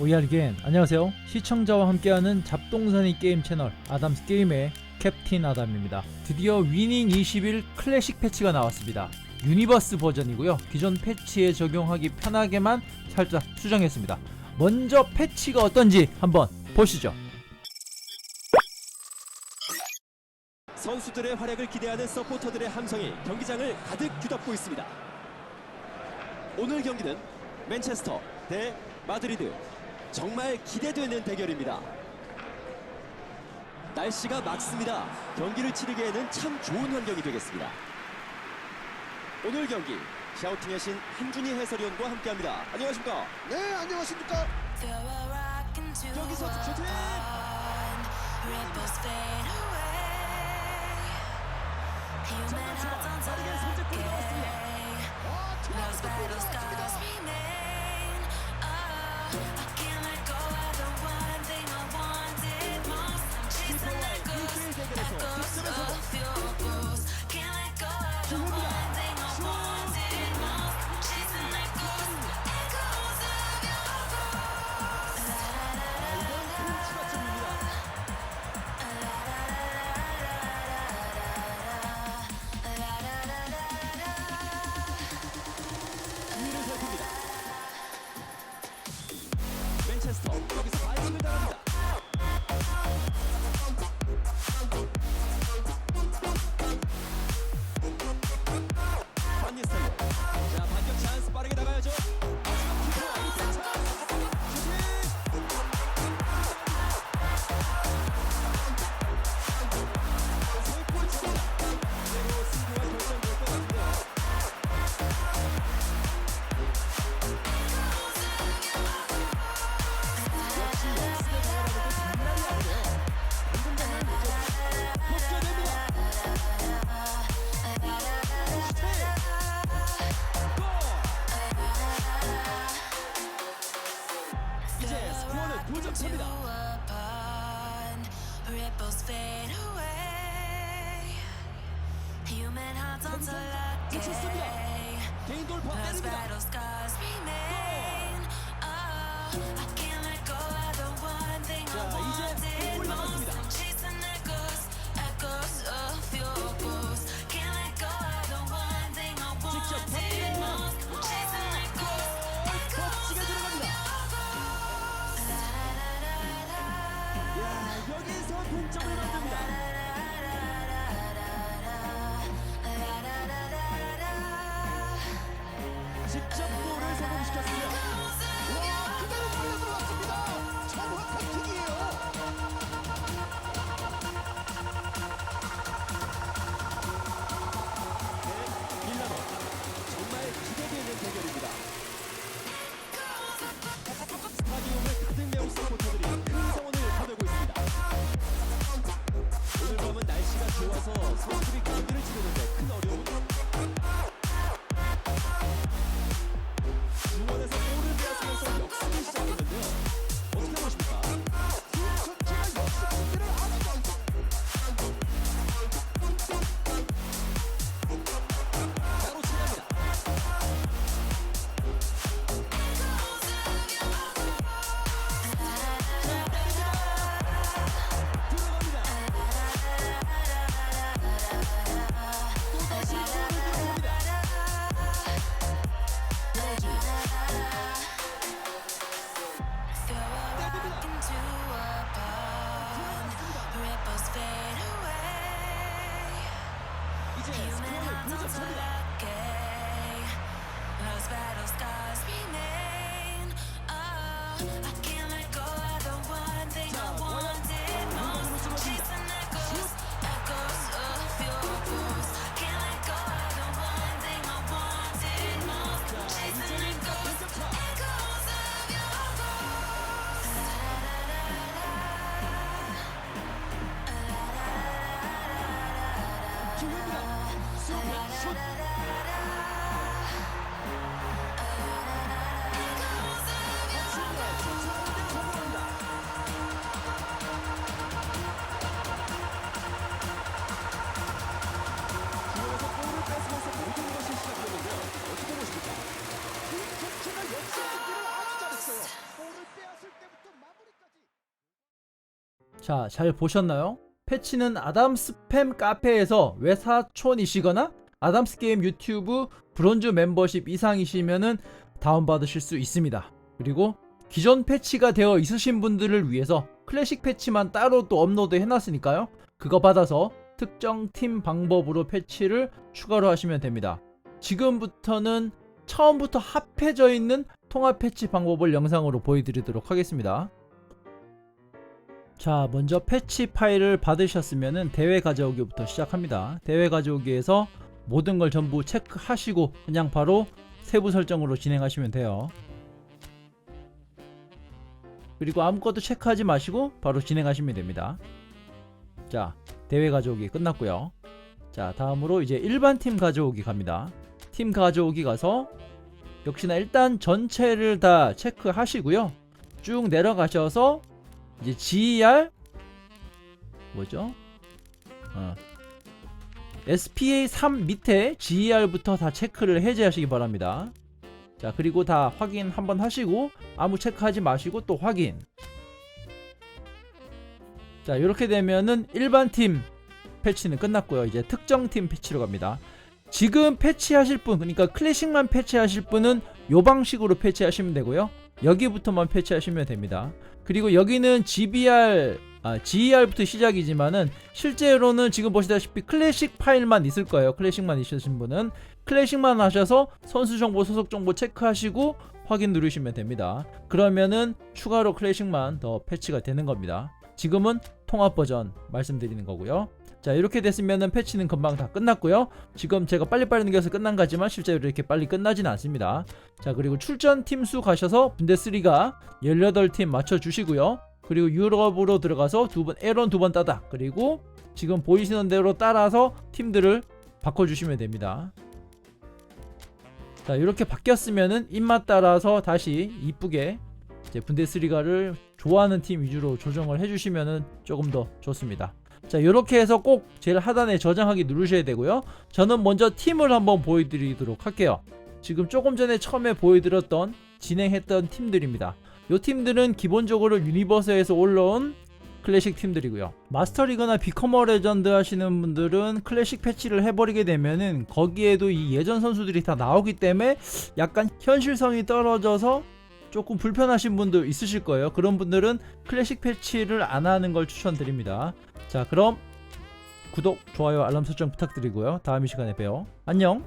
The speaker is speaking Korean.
오이알겐 안녕하세요. 시청자와 함께하는 잡동사니 게임 채널 아담스 게임의 캡틴 아담입니다. 드디어 위닝 21 클래식 패치가 나왔습니다. 유니버스 버전이고요. 기존 패치에 적용하기 편하게만 살짝 수정했습니다. 먼저 패치가 어떤지 한번 보시죠. 선수들의 활약을 기대하는 서포터들의 함성이 경기장을 가득 뒤덮고 있습니다. 오늘 경기는 맨체스터 대 마드리드 정말 기대되는 대결입니다. 날씨가 맑습니다. 경기를 치르기에는 참 좋은 환경이 되겠습니다. 오늘 경기 샤우팅의 신 한준희 해설위원과 함께합니다. 안녕하십니까? 네, 안녕하십니까? 여기서 슈팅! 빠르게 선제골이 나왔습니다. 아, 트라우스 골이 나왔습니다. I can't ripples fade away. Human hearts on solid day. Past battle scars remain. Oh, 좋 human hearts. Those battle scars remain. Oh, I can't let go of the one thing I wanted most. Chasing echoes, echoes of your. Can't let go of the one thing I wanted most. Chasing echoes, echoes of your 자, 잘 보셨나요? 패치는 아담 스 팸 카페에서 외사촌이시거나 아담스 게임 유튜브 브론즈 멤버십 이상이시면은 다운받으실 수 있습니다. 그리고 기존 패치가 되어 있으신 분들을 위해서 클래식 패치만 따로 또 업로드 해놨으니까요. 그거 받아서 특정 팀 방법으로 패치를 추가로 하시면 됩니다. 지금부터는 처음부터 합해져 있는 통합 패치 방법을 영상으로 보여드리도록 하겠습니다. 자, 먼저 패치 파일을 받으셨으면 대회 가져오기부터 시작합니다. 대회 가져오기에서 모든 걸 전부 체크하시고 그냥 바로 세부 설정으로 진행하시면 돼요. 그리고 아무것도 체크하지 마시고 바로 진행하시면 됩니다. 자, 대회 가져오기 끝났고요. 자, 다음으로 이제 일반 팀 가져오기 갑니다. 팀 가져오기 가서 역시나 일단 전체를 다 체크하시고요. 쭉 내려가셔서 이제 GER 뭐죠? 어. SPA 3 밑에 GER부터 다 체크를 해제하시기 바랍니다. 자, 그리고 다 확인 한번 하시고 아무 체크하지 마시고 또 확인. 자, 이렇게 되면은 일반 팀 패치는 끝났고요. 이제 특정 팀 패치로 갑니다. 지금 패치하실 분, 그러니까 클래식만 패치하실 분은 요 방식으로 패치하시면 되고요. 여기부터만 패치하시면 됩니다. 그리고 여기는 GBR, 아, GER부터 시작이지만은 실제로는 지금 보시다시피 클래식 파일만 있을 거예요. 클래식만 있으신 분은 클래식만 하셔서 선수 정보, 소속 정보 체크하시고 확인 누르시면 됩니다. 그러면은 추가로 클래식만 더 패치가 되는 겁니다. 지금은 통합 버전 말씀드리는 거고요. 자 이렇게 됐으면은 패치는 금방 다 끝났고요. 지금 제가 빨리빨리 넘겨서 끝난 거지만 실제로 이렇게 빨리 끝나진 않습니다. 자 그리고 출전 팀 수 가셔서 분데스리가 18팀 맞춰주시고요. 그리고 유럽으로 들어가서 두 번 에런 두 번 따다. 그리고 지금 보이시는 대로 따라서 팀들을 바꿔주시면 됩니다. 자 이렇게 바뀌었으면은 입맛 따라서 다시 이쁘게 이제 분데스리가를 좋아하는 팀 위주로 조정을 해주시면은 조금 더 좋습니다 자 이렇게 해서 꼭 제일 하단에 저장하기 누르셔야 되고요. 저는 먼저 팀을 한번 보여드리도록 할게요. 지금 조금 전에 처음에 보여드렸던 진행했던 팀들입니다. 이 팀들은 기본적으로 유니버스에서 올라온 클래식 팀들이고요. 마스터리그나 비커머 레전드 하시는 분들은 클래식 패치를 해버리게 되면은 거기에도 이 예전 선수들이 다 나오기 때문에 약간 현실성이 떨어져서 조금 불편하신 분도 있으실 거예요 그런 분들은 클래식 패치를 안 하는 걸 추천드립니다 자 그럼 구독, 좋아요, 알람 설정 부탁드리고요. 다음 이 시간에 봬요. 안녕.